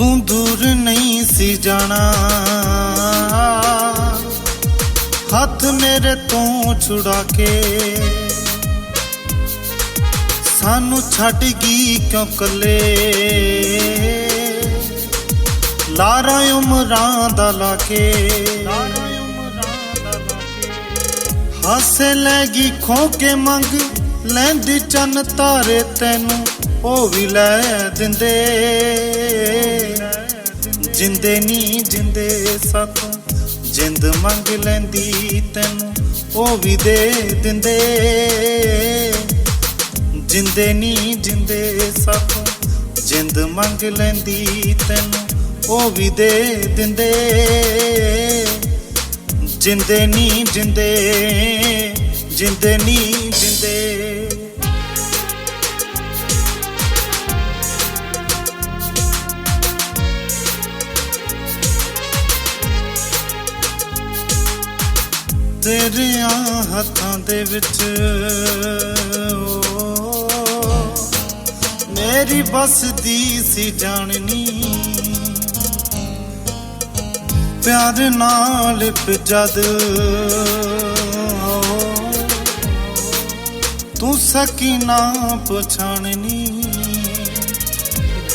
ਤੂੰ ਦੂਰ ਨਹੀਂ ਸੀ ਜਾਣਾ। ਹੱਥ ਮੇਰੇ ਤੋਂ ਛੁੜਾ ਕੇ ਸਾਨੂੰ ਛੱਡ ਗਈ ਕਿਉਂ ਕੱਲੇ ਲਾਰਾ ਉਮਰਾਂ ਦਾ ਲਾ ਕੇ ਹਾਸੇ ਲੈ ਗਈ ਖੋ ਕੇ ਮੰਗ ਲੈਂਦੀ ਚੰਨ ਤਾਰੇ ਤੈਨੂੰ, ਉਹ ਵੀ ਲੈ ਦਿੰਦੇ। ਜਿੰਦੇ ਨਹੀਂ ਜਿੰਦੇ ਸਾਥੋਂ ਜਿੰਦ ਮੰਗ ਲੈਂਦੀ ਤੈਨੂੰ, ਉਹ ਵੀ ਦੇ ਦਿੰਦੇ। ਜਿੰਦੇ ਨਹੀਂ ਜਿੰਦੇ ਸਾਥੋਂ ਜਿੰਦ ਮੰਗ ਲੈਂਦੀ ਤੈਨੂੰ, ਉਹ ਵੀ ਦੇ ਦਿੰਦੇ। ਜਿੰਦੇ ਨਹੀਂ ਜਿੰਦੇ ਜਿੰਦੇ ਨਹੀਂ ਜਿੰਦੇ। ਤੇਰਿਆਂ ਹੱਥਾਂ ਦੇ ਵਿੱਚ ਮੇਰੀ ਮੇਰੀ ਬਸਦੀ ਸੀ ਜਾਣਨੀ। ਪਿਆਰ ਨਾਲ ਜਦ ਤੂੰ ਸਕੀਨਾ ਪਛਾਣਨੀ।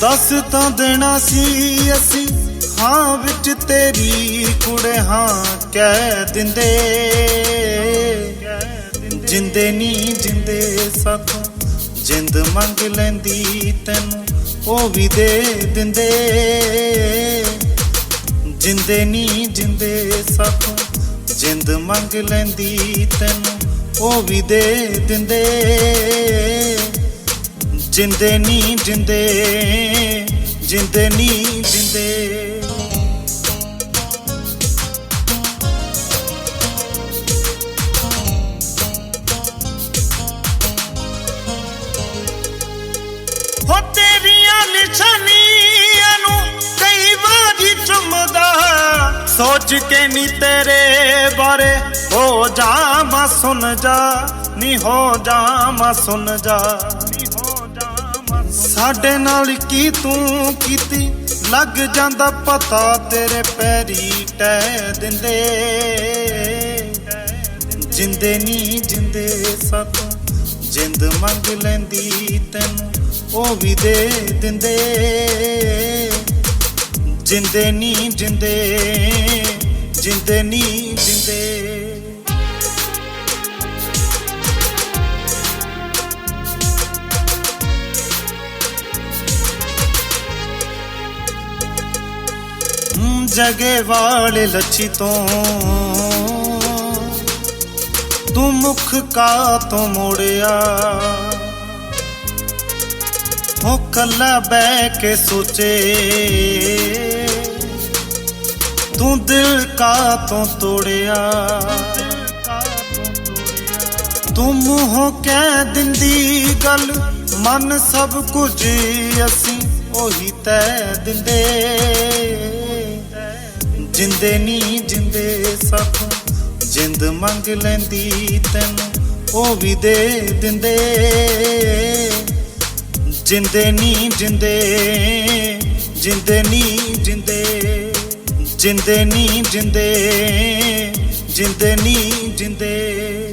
ਦੱਸ ਤਾਂ ਦੇਣਾ ਸੀ ਅਸੀਂ, ਹਾਂ ਵਿੱਚ ਤੇਰੀ ਕੁੜੇ ਹਾਂ ਕਹਿ ਦਿੰਦੇ। ਜਿੰਦੇ ਨਹੀਂ ਜਿੰਦੇ ਸਾਥੋਂ, ਜਿੰਦ ਮੰਗ ਲੈਂਦੀ ਤੈਨੂੰ ਉਹ ਵੀ ਦੇ ਦਿੰਦੇ। ਜਿੰਦੇ ਨਹੀਂ ਜਿੰਦੇ ਸਾਥੋਂ, ਜਿੰਦ ਮੰਗ ਲੈਂਦੀ ਤੈਨੂੰ ਉਹ ਵੀ ਦੇ ਦਿੰਦੇ। ਜਿੰਦੇ ਨਹੀਂ ਜਿੰਦੇ ਜਿੰਦੇ ਨਹੀਂ ਜਿੰਦੇ। ਸੋਚ ਕੇ ਨੀ ਤੇਰੇ ਬਾਰੇ। ਹੋ ਜਾ ਜਾਵਾਂ ਸੁਣ ਜਾ, ਨੀ ਹੋ ਜਾ ਜਾਵਾਂ ਸੁਣ ਜਾ। ਨੀ ਹੋ ਜਾਵਾਂ ਸਾਡੇ ਨਾਲ ਕੀ ਤੂੰ ਕੀਤੀ? ਲੱਗ ਜਾਂਦਾ ਪਤਾ ਤੇਰੇ ਪੈਰੀ ਟੈ ਦਿੰਦੇ। ਜਿੰਦੇ ਨੀ ਜਿੰਦੇ ਸਾਥੋਂ ਜਿੰਦ ਮੰਗ ਲੈਂਦੀ ਤੈਨੂੰ, ਉਹ ਵੀ ਦੇ ਦਿੰਦੇ। ਜਿੰਦੇ ਨਹੀਂ ਜਿੰਦੇ ਜਿੰਦੇ ਨਹੀਂ ਜਿੰਦੇ। ਜਗੇ ਵਾਲੇ ਲੱਛੀ ਤੋਂ। ਤੂੰ ਮੁਖ ਕਾ ਤੋਂ ਮੋੜਿਆ। ਹੋ ਕੱਲਾ ਬਹਿ ਕੇ ਸੋਚੇ। ਤੂੰ ਦਿਲ ਕਾ ਤੋਂ ਤੋੜਿਆ? ਤੂੰ ਮੂੰਹੋਂ ਕਹਿ ਦਿੰਦੀ ਗੱਲ, ਮਨ ਸਭ ਕੁਝ ਅਸੀਂ ਉਹੀ ਤੈ ਦਿੰਦੇ। ਜਿੰਦੇ ਨਹੀਂ ਜਿੰਦੇ ਸਾਥੋਂ, ਜਿੰਦ ਮੰਗ ਲੈਂਦੀ ਤੈਨੂੰ, ਉਹ ਵੀ ਦੇ ਦਿੰਦੇ। ਜਿੰਦੇ ਨਹੀਂ ਜਿੰਦੇ ਜਿੰਦੇ ਨਹੀਂ ਜਿੰਦੇ ਜਿੰਦੇ ਨਹੀਂ ਜਿੰਦੇ ਜਿੰਦੇ ਨਹੀਂ ਜਿੰਦੇ।